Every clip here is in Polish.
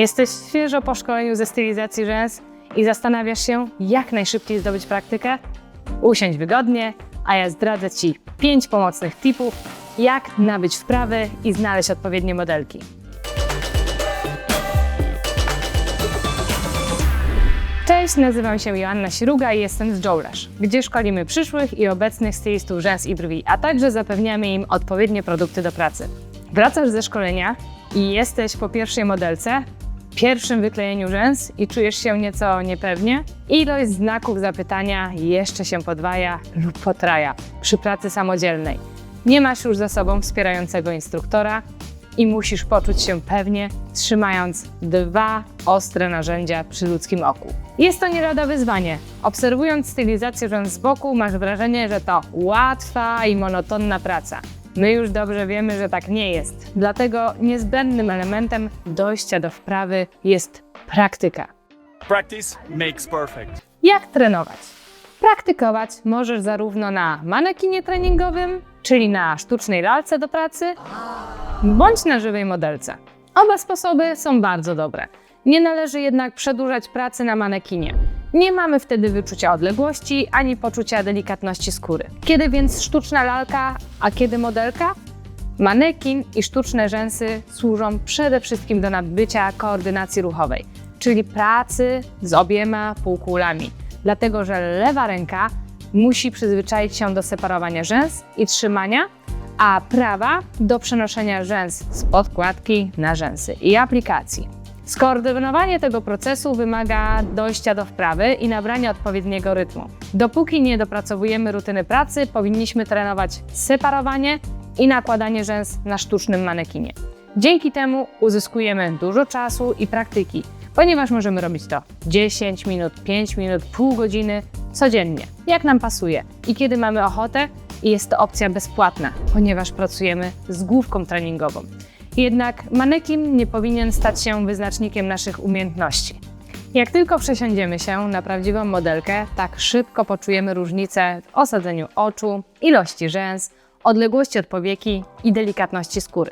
Jesteś świeżo po szkoleniu ze stylizacji rzęs i zastanawiasz się, jak najszybciej zdobyć praktykę? Usiądź wygodnie, a ja zdradzę Ci 5 pomocnych tipów, jak nabyć wprawy i znaleźć odpowiednie modelki. Cześć, nazywam się Joanna Siruga i jestem z Jowlash, gdzie szkolimy przyszłych i obecnych stylistów rzęs i brwi, a także zapewniamy im odpowiednie produkty do pracy. Wracasz ze szkolenia i jesteś po pierwszej modelce, pierwszym wyklejeniu rzęs i czujesz się nieco niepewnie? Ilość znaków zapytania jeszcze się podwaja lub potraja przy pracy samodzielnej. Nie masz już za sobą wspierającego instruktora i musisz poczuć się pewnie, trzymając dwa ostre narzędzia przy ludzkim oku. Jest to nie lada wyzwanie. Obserwując stylizację rzęs z boku, masz wrażenie, że to łatwa i monotonna praca. My już dobrze wiemy, że tak nie jest. Dlatego niezbędnym elementem dojścia do wprawy jest praktyka. Practice makes perfect. Jak trenować? Praktykować możesz zarówno na manekinie treningowym, czyli na sztucznej lalce do pracy, bądź na żywej modelce. Oba sposoby są bardzo dobre. Nie należy jednak przedłużać pracy na manekinie. Nie mamy wtedy wyczucia odległości ani poczucia delikatności skóry. Kiedy więc sztuczna lalka, a kiedy modelka? Manekin i sztuczne rzęsy służą przede wszystkim do nabycia koordynacji ruchowej, czyli pracy z obiema półkulami, dlatego że lewa ręka musi przyzwyczaić się do separowania rzęs i trzymania, a prawa do przenoszenia rzęs z podkładki na rzęsy i aplikacji. Skoordynowanie tego procesu wymaga dojścia do wprawy i nabrania odpowiedniego rytmu. Dopóki nie dopracowujemy rutyny pracy, powinniśmy trenować separowanie i nakładanie rzęs na sztucznym manekinie. Dzięki temu uzyskujemy dużo czasu i praktyki, ponieważ możemy robić to 10 minut, 5 minut, pół godziny codziennie, jak nam pasuje i kiedy mamy ochotę, i jest to opcja bezpłatna, ponieważ pracujemy z główką treningową. Jednak manekin nie powinien stać się wyznacznikiem naszych umiejętności. Jak tylko przesiądziemy się na prawdziwą modelkę, tak szybko poczujemy różnicę w osadzeniu oczu, ilości rzęs, odległości od powieki i delikatności skóry.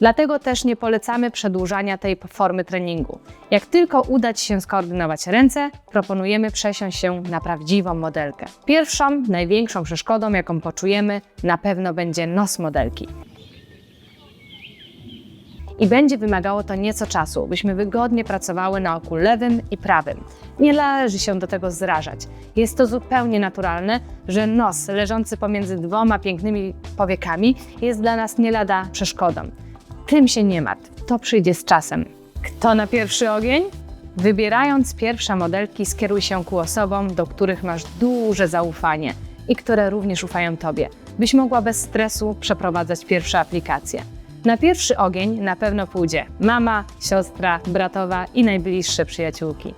Dlatego też nie polecamy przedłużania tej formy treningu. Jak tylko uda Ci się skoordynować ręce, proponujemy przesiąść się na prawdziwą modelkę. Pierwszą, największą przeszkodą, jaką poczujemy, na pewno będzie nos modelki. I będzie wymagało to nieco czasu, byśmy wygodnie pracowały na oku lewym i prawym. Nie należy się do tego zrażać. Jest to zupełnie naturalne, że nos leżący pomiędzy dwoma pięknymi powiekami jest dla nas nie lada przeszkodą. Tym się nie martw, to przyjdzie z czasem. Kto na pierwszy ogień? Wybierając pierwsze modelki, skieruj się ku osobom, do których masz duże zaufanie i które również ufają Tobie, byś mogła bez stresu przeprowadzać pierwsze aplikacje. Na pierwszy ogień na pewno pójdzie mama, siostra, bratowa i najbliższe przyjaciółki.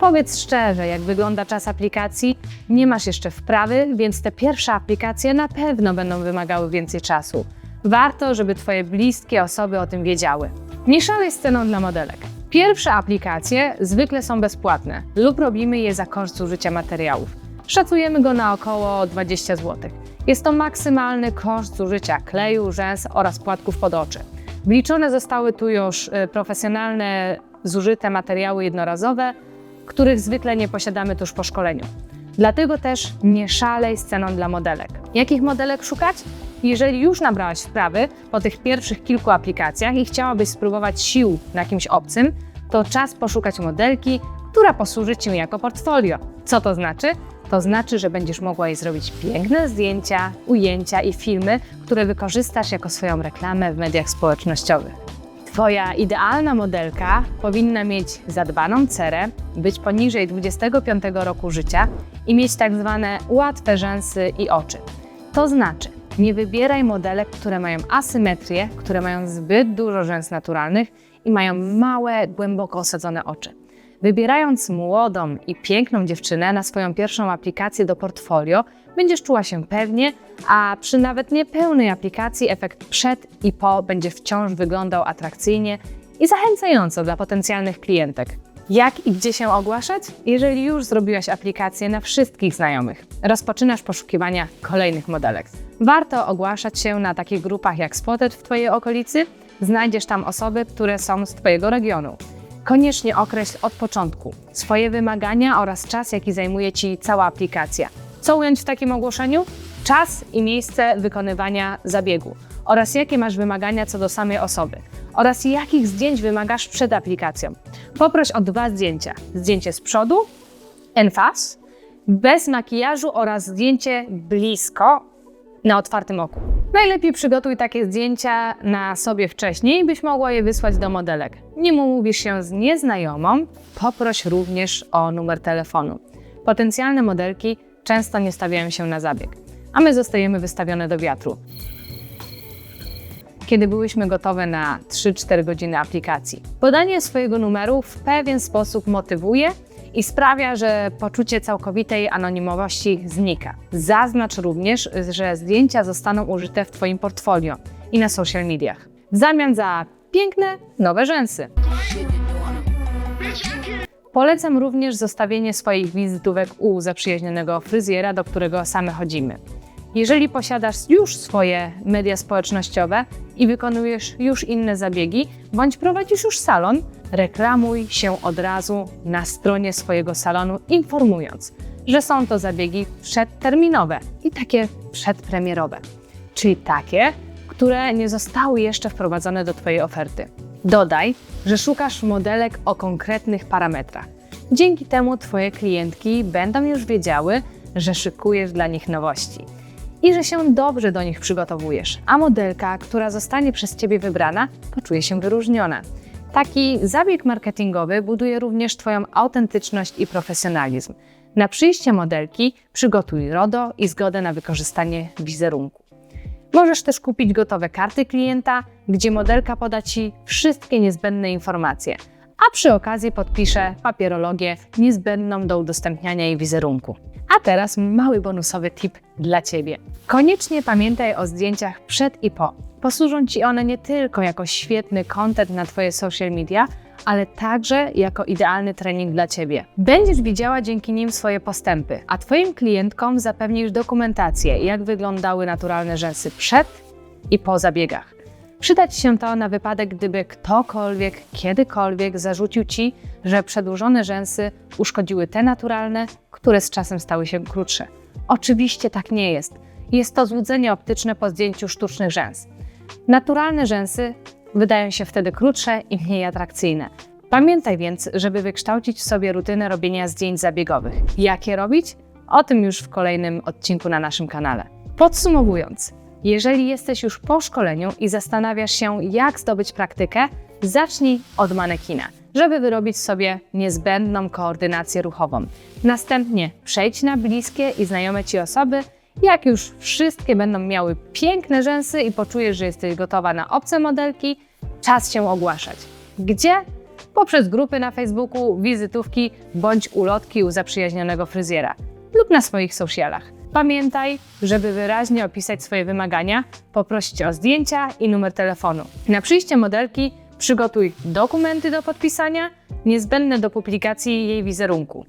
Powiedz szczerze, jak wygląda czas aplikacji. Nie masz jeszcze wprawy, więc te pierwsze aplikacje na pewno będą wymagały więcej czasu. Warto, żeby Twoje bliskie osoby o tym wiedziały. Nie szalej z ceną dla modelek. Pierwsze aplikacje zwykle są bezpłatne lub robimy je za koszt zużycia materiałów. Szacujemy go na około 20 zł. Jest to maksymalny koszt zużycia kleju, rzęs oraz płatków pod oczy. Wliczone zostały tu już y, profesjonalne, zużyte materiały jednorazowe, których zwykle nie posiadamy tuż po szkoleniu. Dlatego też nie szalej z ceną dla modelek. Jakich modelek szukać? Jeżeli już nabrałaś wprawy po tych pierwszych kilku aplikacjach i chciałabyś spróbować sił na kimś obcym, to czas poszukać modelki, która posłuży Ci jako portfolio. Co to znaczy? To znaczy, że będziesz mogła jej zrobić piękne zdjęcia, ujęcia i filmy, które wykorzystasz jako swoją reklamę w mediach społecznościowych. Twoja idealna modelka powinna mieć zadbaną cerę, być poniżej 25 roku życia i mieć tak zwane łatwe rzęsy i oczy. To znaczy, nie wybieraj modelek, które mają asymetrię, które mają zbyt dużo rzęs naturalnych i mają małe, głęboko osadzone oczy. Wybierając młodą i piękną dziewczynę na swoją pierwszą aplikację do portfolio, będziesz czuła się pewnie, a przy nawet niepełnej aplikacji efekt przed i po będzie wciąż wyglądał atrakcyjnie i zachęcająco dla potencjalnych klientek. Jak i gdzie się ogłaszać? Jeżeli już zrobiłaś aplikację na wszystkich znajomych, rozpoczynasz poszukiwania kolejnych modelek. Warto ogłaszać się na takich grupach jak Spotted w Twojej okolicy znajdziesz tam osoby, które są z Twojego regionu. Koniecznie określ od początku swoje wymagania oraz czas, jaki zajmuje Ci cała aplikacja. Co ująć w takim ogłoszeniu? Czas i miejsce wykonywania zabiegu oraz jakie masz wymagania co do samej osoby oraz jakich zdjęć wymagasz przed aplikacją. Poproś o dwa zdjęcia. Zdjęcie z przodu, en face, bez makijażu oraz zdjęcie blisko na otwartym oku. Najlepiej przygotuj takie zdjęcia na sobie wcześniej, byś mogła je wysłać do modelek. Nim umówisz się z nieznajomą, poproś również o numer telefonu. Potencjalne modelki często nie stawiają się na zabieg, a my zostajemy wystawione do wiatru. Kiedy byłyśmy gotowe na 3-4 godziny aplikacji. Podanie swojego numeru w pewien sposób motywuje i sprawia, że poczucie całkowitej anonimowości znika. Zaznacz również, że zdjęcia zostaną użyte w Twoim portfolio i na social mediach. W zamian za piękne, nowe rzęsy. Polecam również zostawienie swoich wizytówek u zaprzyjaźnionego fryzjera, do którego same chodzimy. Jeżeli posiadasz już swoje media społecznościowe i wykonujesz już inne zabiegi, bądź prowadzisz już salon, reklamuj się od razu na stronie swojego salonu, informując, że są to zabiegi przedterminowe i takie przedpremierowe, czyli takie, które nie zostały jeszcze wprowadzone do Twojej oferty. Dodaj, że szukasz modelek o konkretnych parametrach. Dzięki temu Twoje klientki będą już wiedziały, że szykujesz dla nich nowości i że się dobrze do nich przygotowujesz, a modelka, która zostanie przez Ciebie wybrana, poczuje się wyróżniona. Taki zabieg marketingowy buduje również Twoją autentyczność i profesjonalizm. Na przyjście modelki przygotuj RODO i zgodę na wykorzystanie wizerunku. Możesz też kupić gotowe karty klienta, gdzie modelka poda Ci wszystkie niezbędne informacje, a przy okazji podpisze papierologię niezbędną do udostępniania jej wizerunku. A teraz mały bonusowy tip dla Ciebie. Koniecznie pamiętaj o zdjęciach przed i po. Posłużą Ci one nie tylko jako świetny content na Twoje social media, ale także jako idealny trening dla Ciebie. Będziesz widziała dzięki nim swoje postępy, a Twoim klientkom zapewnisz dokumentację, jak wyglądały naturalne rzęsy przed i po zabiegach. Przyda Ci się to na wypadek, gdyby ktokolwiek, kiedykolwiek zarzucił Ci, że przedłużone rzęsy uszkodziły te naturalne, które z czasem stały się krótsze. Oczywiście tak nie jest. Jest to złudzenie optyczne po zdjęciu sztucznych rzęs. Naturalne rzęsy wydają się wtedy krótsze i mniej atrakcyjne. Pamiętaj więc, żeby wykształcić w sobie rutynę robienia zdjęć zabiegowych. Jak je robić? O tym już w kolejnym odcinku na naszym kanale. Podsumowując, jeżeli jesteś już po szkoleniu i zastanawiasz się, jak zdobyć praktykę, zacznij od manekina, żeby wyrobić sobie niezbędną koordynację ruchową. Następnie przejdź na bliskie i znajome Ci osoby. Jak już wszystkie będą miały piękne rzęsy i poczujesz, że jesteś gotowa na obce modelki, czas się ogłaszać. Gdzie? Poprzez grupy na Facebooku, wizytówki bądź ulotki u zaprzyjaźnionego fryzjera lub na swoich socialach. Pamiętaj, żeby wyraźnie opisać swoje wymagania, poprosić o zdjęcia i numer telefonu. Na przyjście modelki przygotuj dokumenty do podpisania, niezbędne do publikacji jej wizerunku.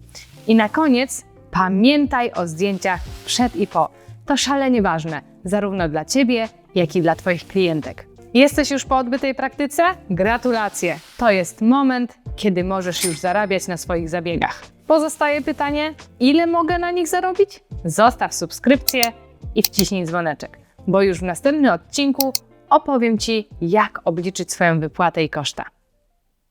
I na koniec pamiętaj o zdjęciach przed i po. To szalenie ważne, zarówno dla Ciebie, jak i dla Twoich klientek. Jesteś już po odbytej praktyce? Gratulacje! To jest moment, kiedy możesz już zarabiać na swoich zabiegach. Pozostaje pytanie, ile mogę na nich zarobić? Zostaw subskrypcję i wciśnij dzwoneczek, bo już w następnym odcinku opowiem Ci, jak obliczyć swoją wypłatę i koszta.